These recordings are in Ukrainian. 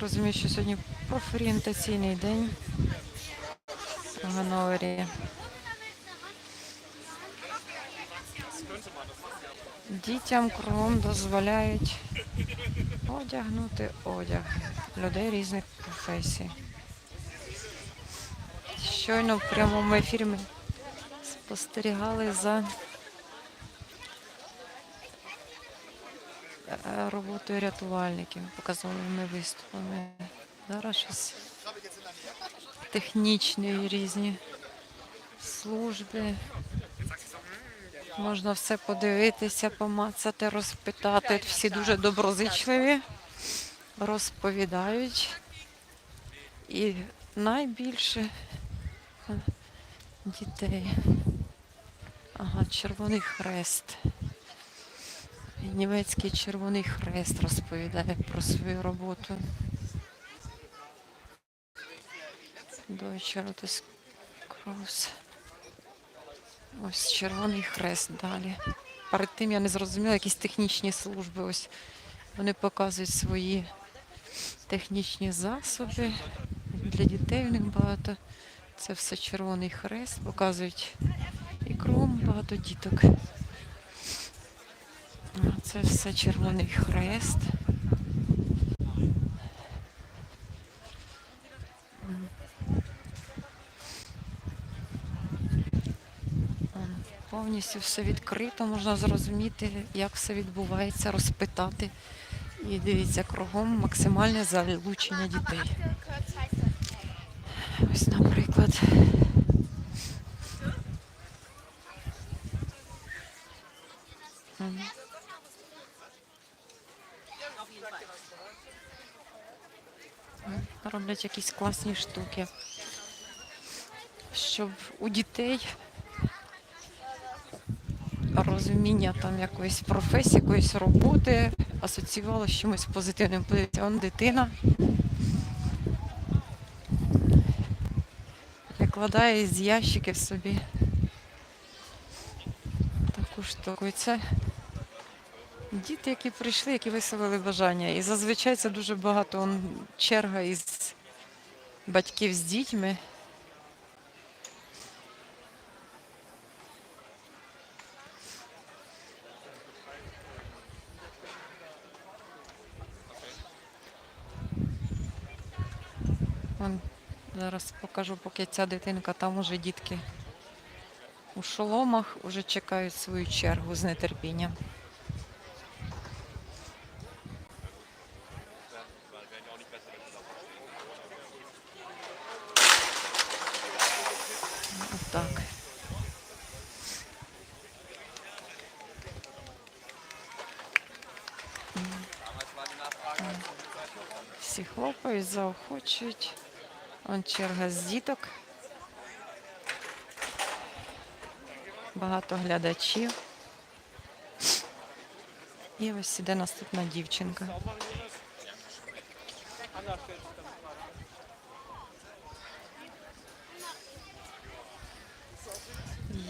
розумію, що сьогодні профорієнтаційний день в Ганновері. Дітям кругом дозволяють одягнути одяг людей різних професій. Щойно в прямому ефірі ми спостерігали за роботою рятувальників, показовими виступами. Зараз щось технічні різні служби. Можна все подивитися, помацати, розпитати. Всі дуже доброзичливі, розповідають. І найбільше е, дітей. Ага, Червоний Хрест. Німецький Червоний Хрест розповідає про свою роботу. Deutsche Rotes Kreuz. Ось Червоний Хрест далі. Перед тим я не зрозуміла якісь технічні служби. Ось вони показують свої технічні засоби. Для дітей у них багато. Це все Червоний Хрест. Показують і кругом багато діток. Це все Червоний Хрест. Повністю все відкрито, можна зрозуміти, як все відбувається, розпитати. І дивіться, кругом максимальне залучення дітей. Ось, наприклад. Роблять якісь класні штуки. Щоб у дітей розуміння там якоїсь професії, якоїсь роботи асоціювалося з чимось позитивним. Подивіться, он дитина викладає з ящиків собі таку штуку. І це діти, які прийшли, які висловили бажання. І зазвичай це дуже багато он, черга із батьків з дітьми. Вон, зараз покажу, поки ця дитинка, там уже дітки у шоломах уже чекають свою чергу з нетерпінням. Заохочують. Вон черга з діток. Багато глядачів. І ось іде наступна дівчинка.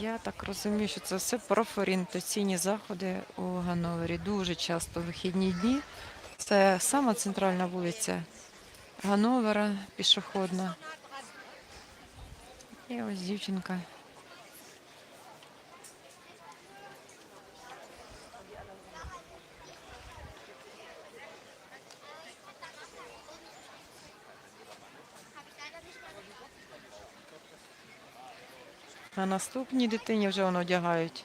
Я так розумію, що це все профорієнтаційні заходи у Ганновері. Дуже часто вихідні дні. Це сама центральна вулиця Ганновера, пішохідна. І ось дівчинка. А наступній дитині вже воно одягають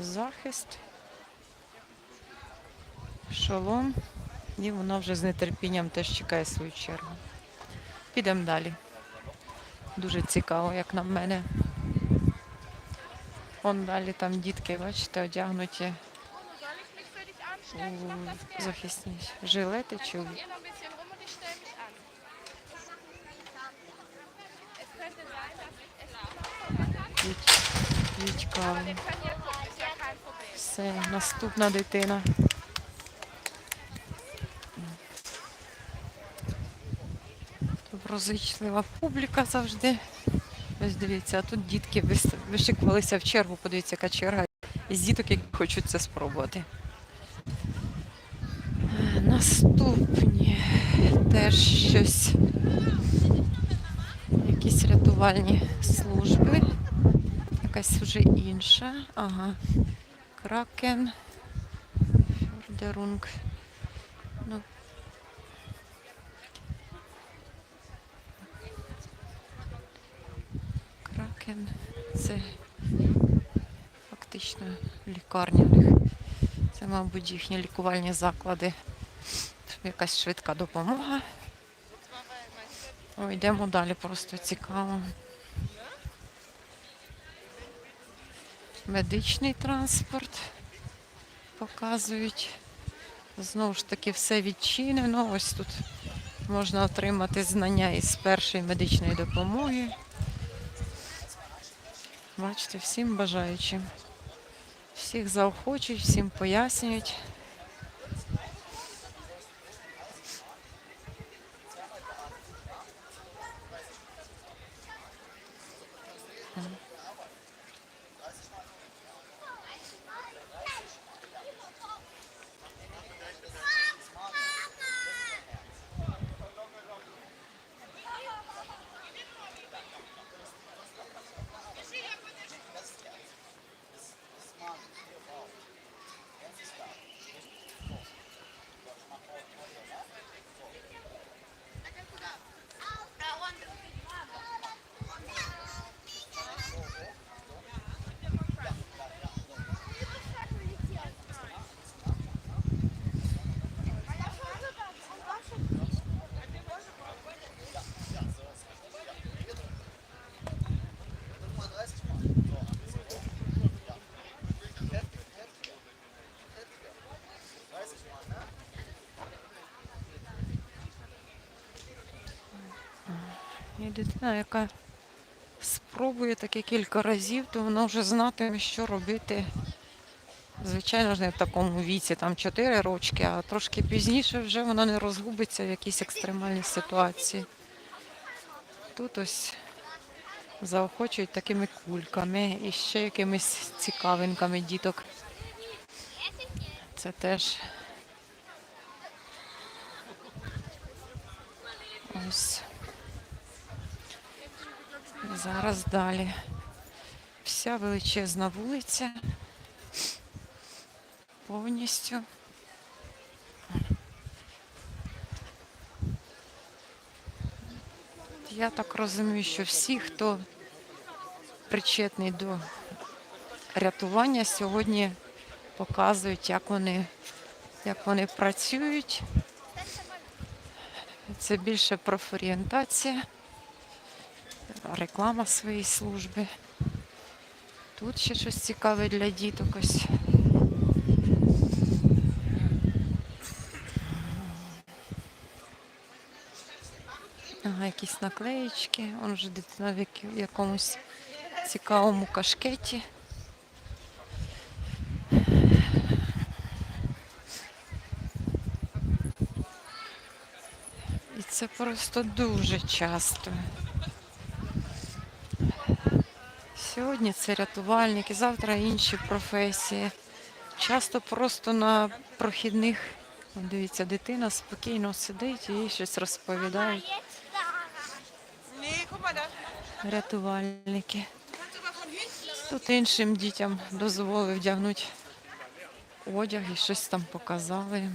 захист, шолом, і вона вже з нетерпінням теж чекає свою чергу. Підемо далі. Дуже цікаво, як на мене. Вон далі там дітки, бачите, одягнуті у захисні жилети чи Geh noch ein bisschen Доброзичлива публіка завжди. Ось дивіться, а тут дітки вишикувалися в чергу, подивіться, яка черга із діток, які хочуть це спробувати. Наступні теж щось. Якісь рятувальні служби. Якась вже інша. Ага. Кракен. Фюрдерунг. Ну. Кракен. Це фактично лікарня в них. Це, мабуть, їхні лікувальні заклади. Якась швидка допомога. О, йдемо далі, просто цікаво. Медичний транспорт показують. Знову ж таки, все відчинено. Ось тут можна отримати знання із першої медичної допомоги. Бачите, всім бажаючим. Всіх заохочують, всім пояснюють. Дитина, яка спробує таке кілька разів, то вона вже знатиме, що робити. Звичайно ж, не в такому віці, там 4 рочки, а трошки пізніше вже вона не розгубиться в якійсь екстремальній ситуації. Тут ось заохочують такими кульками і ще якимись цікавинками діток. Це теж ось. Зараз далі. Вся величезна вулиця. Повністю. Я так розумію, що всі, хто причетний до рятування, сьогодні показують, як вони, як вони працюють. Це більше профорієнтація реклама своєї служби. Тут ще щось цікаве для діток ось. Ага, якісь наклеїчки. Он вже дитина в якомусь цікавому кашкеті. І це просто дуже часто. Сьогодні це рятувальники, завтра інші професії. Часто просто на прохідних, дивіться, дитина спокійно сидить і їй щось da рятувальники. Тут іншим дітям дозволили вдягнути одяг і щось там показали.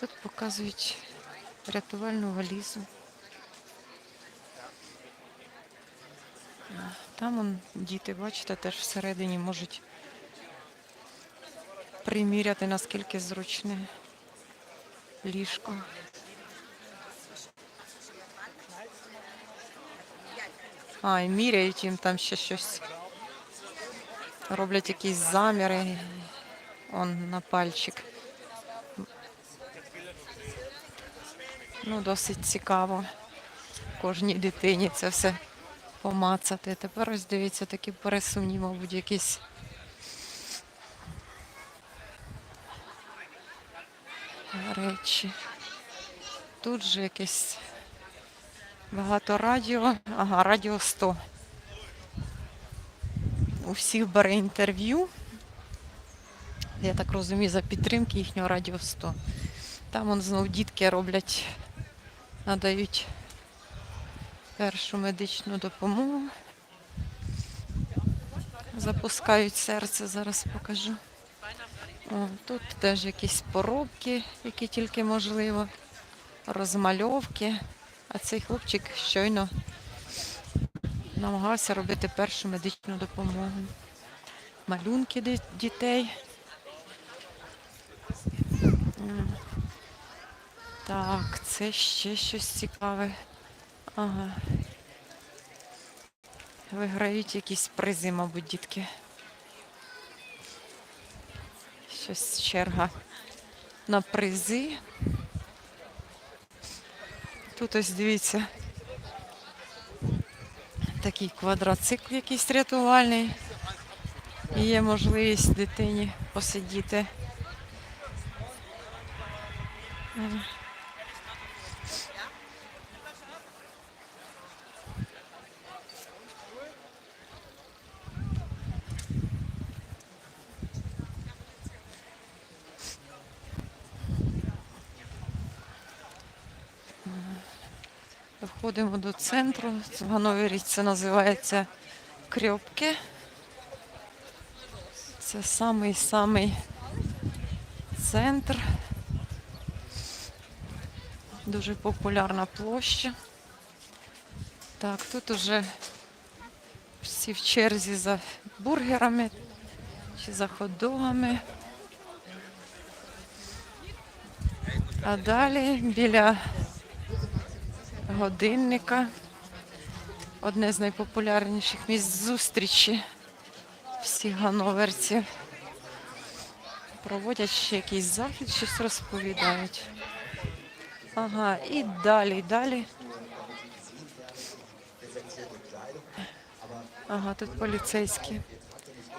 Тут показують рятувальну валізу. Там он, діти, бачите, теж всередині можуть приміряти, наскільки зручне ліжко. А, і міряють їм там ще щось. Роблять якісь заміри. Он на пальчик. Ну, досить цікаво. Кожній дитині це все помацати. Тепер ось дивіться, такі пересувні, мабуть, якісь. Речі. Тут же якесь багато радіо. Ага, радіо 100. У всіх бере інтерв'ю. Я так розумію, за підтримки їхнього радіо 100. Там он знов дітки роблять, надають першу медичну допомогу. Запускають серце, зараз покажу. О, тут теж якісь поробки, які тільки можливо, розмальовки. А цей хлопчик щойно намагався робити першу медичну допомогу. Малюнки дітей. Так, це ще щось цікаве. Ага. Виграють якісь призи, мабуть, дітки. Щось черга на призи. Тут ось дивіться. Такий квадроцикл якийсь рятувальний. І є можливість дитині посидіти. М. До центру. В Гановері це називається Крьопки. Це самий-самий центр. Дуже популярна площа. Так, тут уже всі в черзі за бургерами чи за хот-догами. А далі біля годинника. Одне з найпопулярніших місць зустрічі всіх гановерців. Проводять ще якийсь захід, щось розповідають. Ага, і далі, і далі. Ага, тут поліцейські.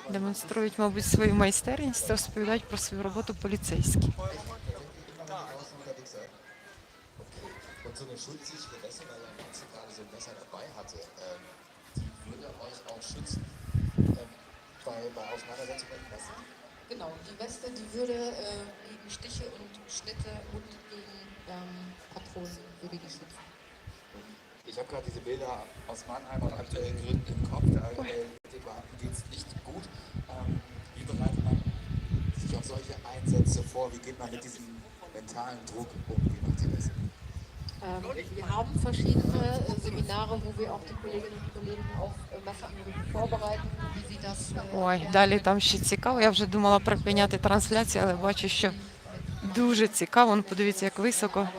Демонструють, мабуть, свою майстерність розповідають про свою роботу поліцейські. So eine schuldsichere Weste, weil der Matze gerade so ein Messer dabei hatte, ähm, die würde euch auch schützen ähm, bei, bei Auseinandersetzungen mit Messen. Genau, die Weste, die würde äh, gegen Stiche und Schnitte und gegen ähm, Patronen würde die schützen. Ich habe gerade diese Bilder aus Mannheim aus aktuellen Gründen im Kopf. Da äh, Beamten geht es nicht gut. Ähm, wie bereitet man sich auf solche Einsätze vor? Wie geht man mit diesem mentalen Druck um? Wie macht ihr das? Ähm, wir haben verschiedene äh, Seminare, wo wir auch die Kolleginnen und Kollegen auf äh, Messerangriffe vorbereiten. Äh, Ой, далі там ще цікаво. Я вже думала припиняти трансляцію, але бачу, що дуже цікаво. Вон, подивіться, як високо.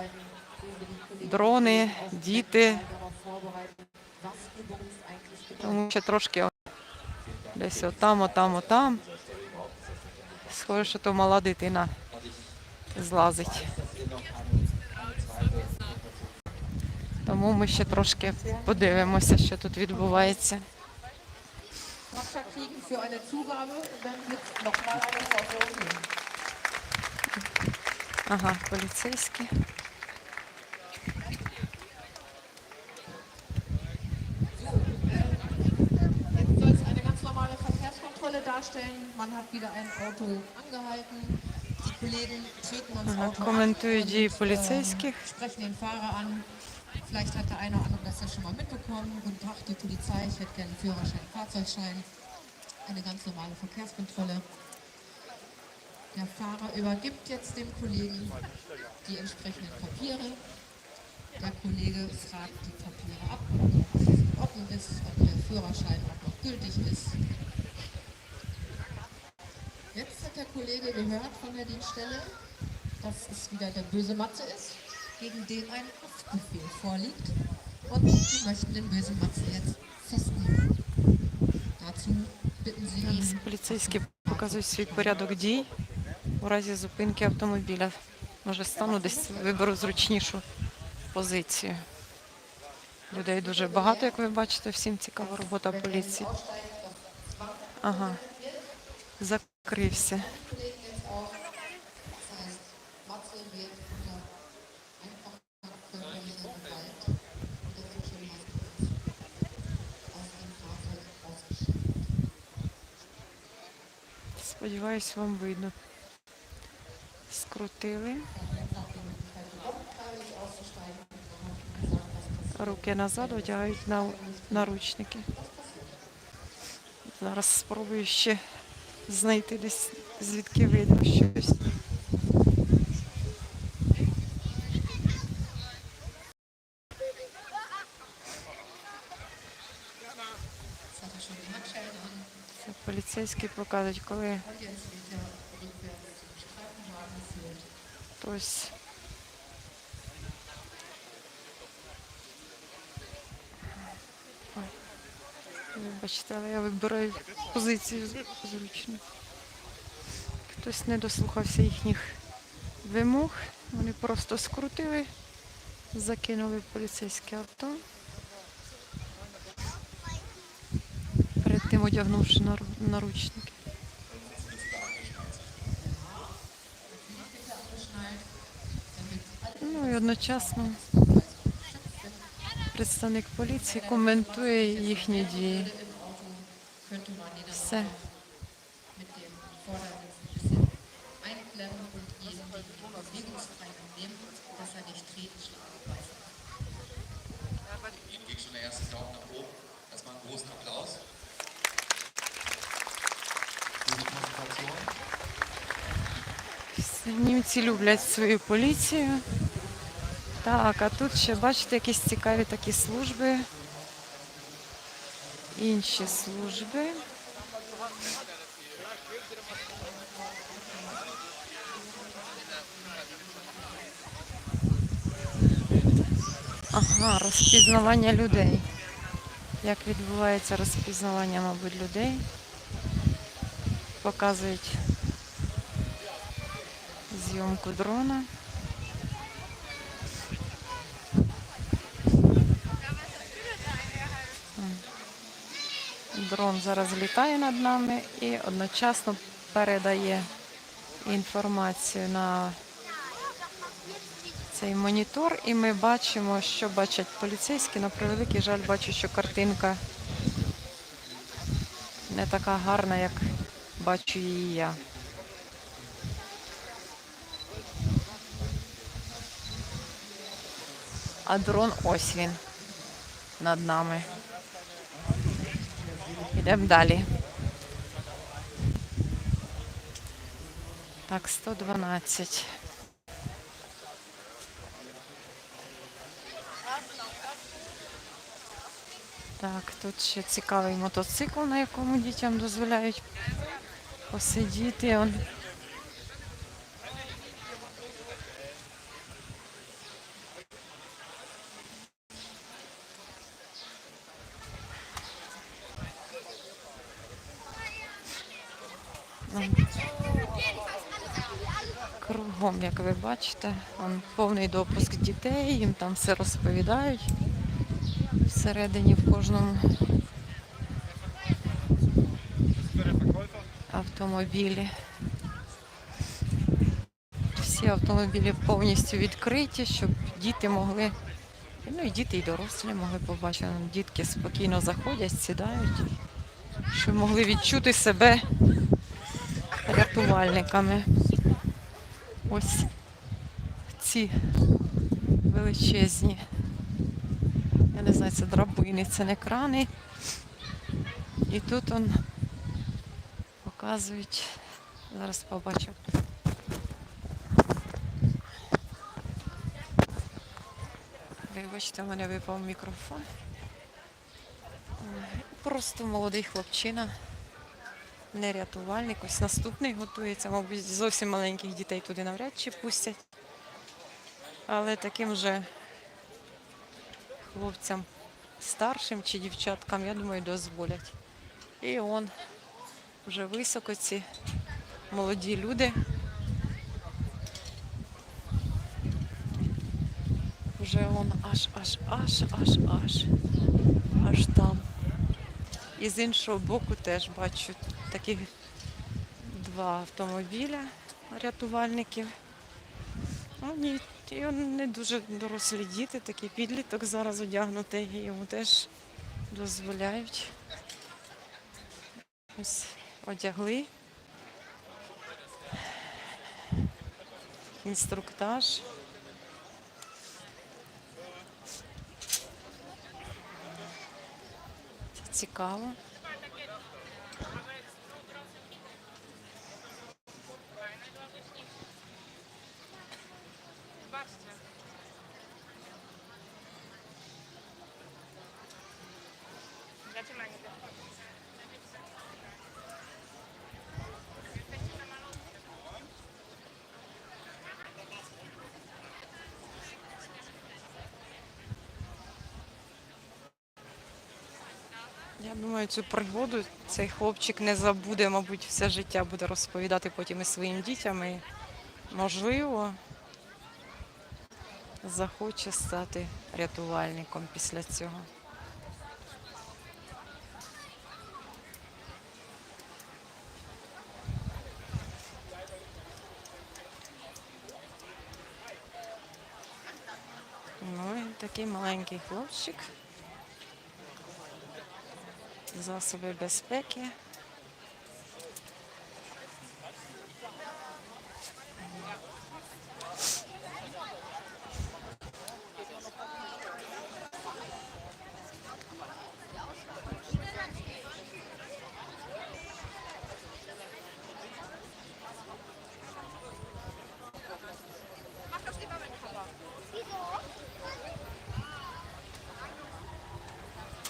Дрони, діти. Тому що трошки десь отам, отам, отам. Схоже, що то мала дитина злазить. Тому ми ще трошки подивимося, що тут відбувається. Ага, поліцейські. Man hat wieder ein Auto angehalten. Die Kollegen treten ans Ага, Auto ab дії und, äh, sprechen den Fahrer an. Vielleicht hat der eine oder andere das ja schon mal mitbekommen. Guten Tag, die Polizei. Ich hätte gerne einen Führerschein, Fahrzeugschein. Eine ganz normale Verkehrskontrolle. Der Fahrer übergibt jetzt dem Kollegen die entsprechenden Papiere. Der Kollege fragt die Papiere ab, ob das in ist, ob der Führerschein auch noch gültig ist. Jetzt hat der Kollege gehört von der Dienststelle, dass es wieder der böse Matze ist, gegen den ein Haftbefehl vorliegt. Und sie möchten den bösen Matzen jetzt festnehmen. Dazu bitten sie ihn, поліцейські показують свій порядок дій у разі зупинки автомобіля. Може, стану десь виберу зручнішу позицію. Людей дуже багато, як ви бачите, всім цікава робота поліції. Ага, закрився. Сподіваюсь, вам видно. скрутили. Руки назад одягають на наручники. Зараз спробую ще знайти десь звідки видно щось. Jetzt hat er schon die Handschellen an. Це поліцейські показують, коли хтось. Ой, Вибачте, але я вибираю позицію зручно. Хтось не дослухався їхніх вимог. Вони просто скрутили, закинули в поліцейське авто. Перед тим одягнувши нару- наручники. Ну і одночасно представник поліції коментує їхні дії. Все. er großen Applaus. Німці люблять свою поліцію. Так, а тут ще бачите якісь цікаві такі служби. Інші служби. Ага, розпізнавання людей. Як відбувається розпізнавання, мабуть, людей. Показують зйомку дрона. Дрон зараз літає над нами і одночасно передає інформацію на цей монітор, і ми бачимо, що бачать поліцейські. На превеликий жаль, бачу, що картинка не така гарна, як бачу її я. А дрон ось він над нами. Йдемо далі. Так, 112. Так, тут ще цікавий мотоцикл, на якому дітям дозволяють посидіти. Он. Кругом, як ви бачите, он повний допуск дітей, їм там все розповідають всередині в кожному автомобілі. Всі автомобілі повністю відкриті, щоб діти могли, ну і діти, і дорослі могли побачити. Дітки спокійно заходять, сідають, щоб могли відчути себе рятувальниками. Ось ці величезні. Я не знаю, це драбини, це не крани. І тут он показують. Зараз побачу. Вибачте, у мене випав мікрофон. Просто молодий хлопчина, не рятувальник. Ось наступний готується. Мабуть, зовсім маленьких дітей туди навряд чи пустять. Але таким же хлопцям старшим чи дівчаткам, я думаю, дозволять. І он вже високо ці молоді люди. Вже он аж, аж, аж, аж, аж, аж там. І з іншого боку теж бачу таких два автомобіля рятувальників. Ну, і не дуже дорослі діти, такий підліток зараз одягнутий, і йому теж дозволяють. Ось одягли. інструктаж. Це цікаво. Я думаю, цю пригоду цей хлопчик не забуде, мабуть, все життя буде розповідати потім і своїм дітям. І, можливо, захоче стати рятувальником після цього. Ну і такий маленький хлопчик. Засоби безпеки.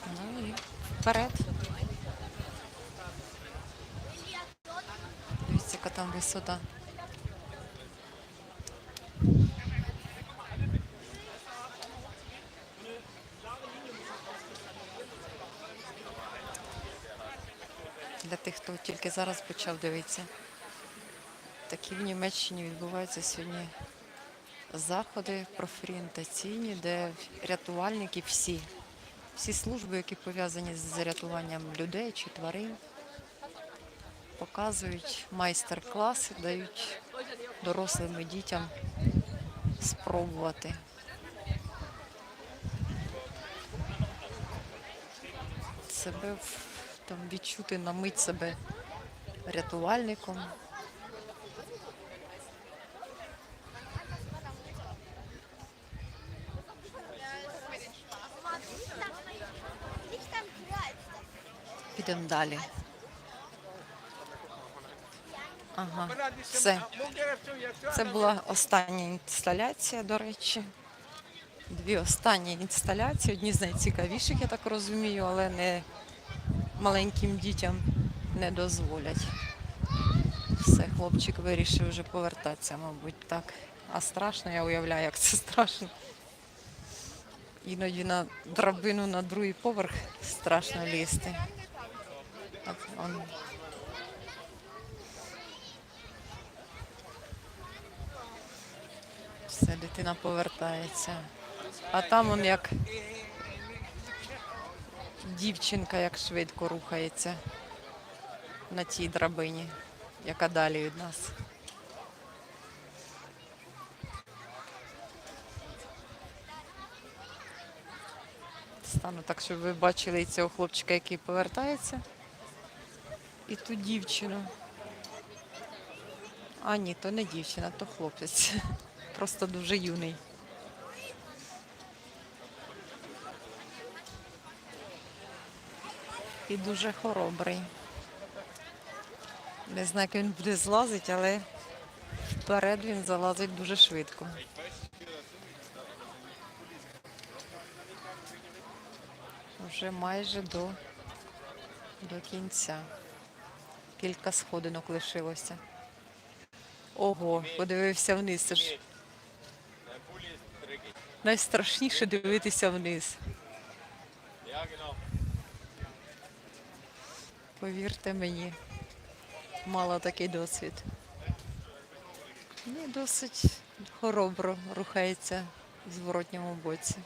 Ну вперед. Дивіться, яка там висота. Для тих, хто тільки зараз почав дивитися. Такі в Німеччині відбуваються сьогодні заходи профорієнтаційні, де рятувальники всі всі служби, які пов'язані з рятуванням людей чи тварин, показують майстер-класи, дають дорослим і дітям спробувати. Себе там відчути на мить себе рятувальником. Підемо далі. Ага, все. Це була остання інсталяція, до речі. Дві останні інсталяції, одні з найцікавіших, я так розумію, але не маленьким дітям не дозволять. Все, хлопчик вирішив вже повертатися, мабуть, так. А страшно, я уявляю, як це страшно. Іноді на драбину на другий поверх страшно лізти. Все, дитина повертається. А там он як дівчинка як швидко рухається на тій драбині, яка далі від нас. Стану так, щоб ви бачили і цього хлопчика, який повертається. І ту дівчину. А ні, то не дівчина, то хлопець. Просто дуже юний. І дуже хоробрий. Не знаю, як він буде злазити, але вперед він залазить дуже швидко. Вже майже до, до кінця. Кілька сходинок лишилося. Ого, подивився вниз. Це ж найстрашніше дивитися вниз. Повірте мені, мала такий досвід. Ну, досить хоробро рухається в зворотньому боці.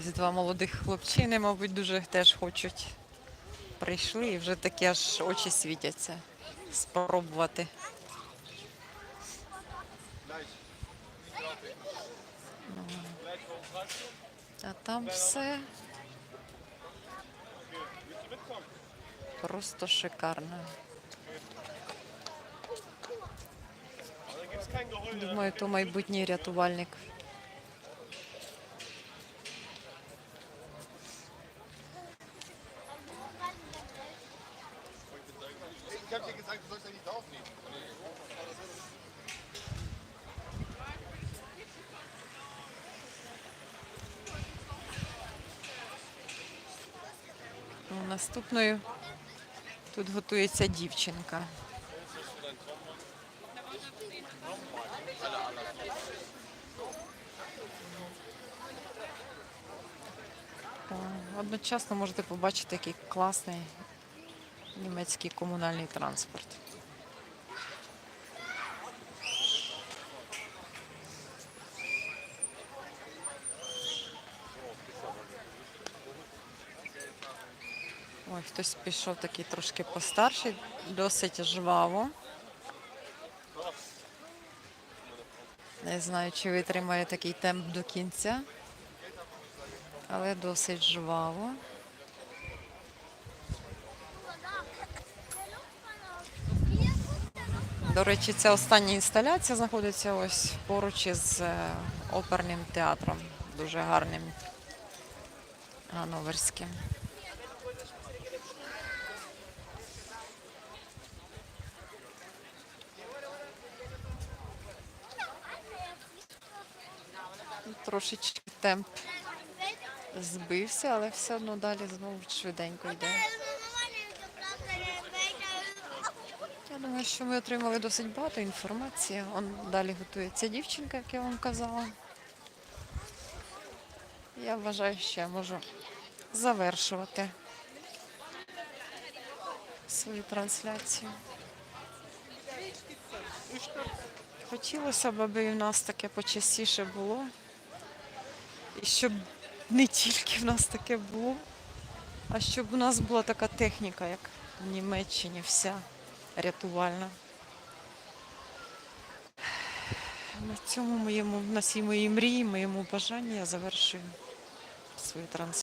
Ось два молодих хлопчини, мабуть, дуже теж хочуть. Прийшли і вже такі аж очі світяться. Спробувати. А там все просто шикарно. Думаю, то майбутній рятувальник. Наступною тут готується дівчинка. Одночасно можете побачити, який класний німецький комунальний транспорт. Хтось пішов такий трошки постарший, досить жваво. Не знаю, чи витримає такий темп до кінця, але досить жваво. До речі, ця остання інсталяція знаходиться ось поруч із е, оперним театром, дуже гарним гановерським. Трошечки темп збився, але все одно далі знову швиденько йде. Я думаю, що ми отримали досить багато інформації. Он далі готується дівчинка, як я вам казала. Я вважаю, що я можу завершувати свою трансляцію. Хотілося б, аби в нас таке почастіше було. І щоб не тільки в нас таке було, а щоб у нас була така техніка, як в Німеччині, вся рятувальна. На цьому моєму, на цій моїй мрії, моєму бажанні я завершую свою трансляцію.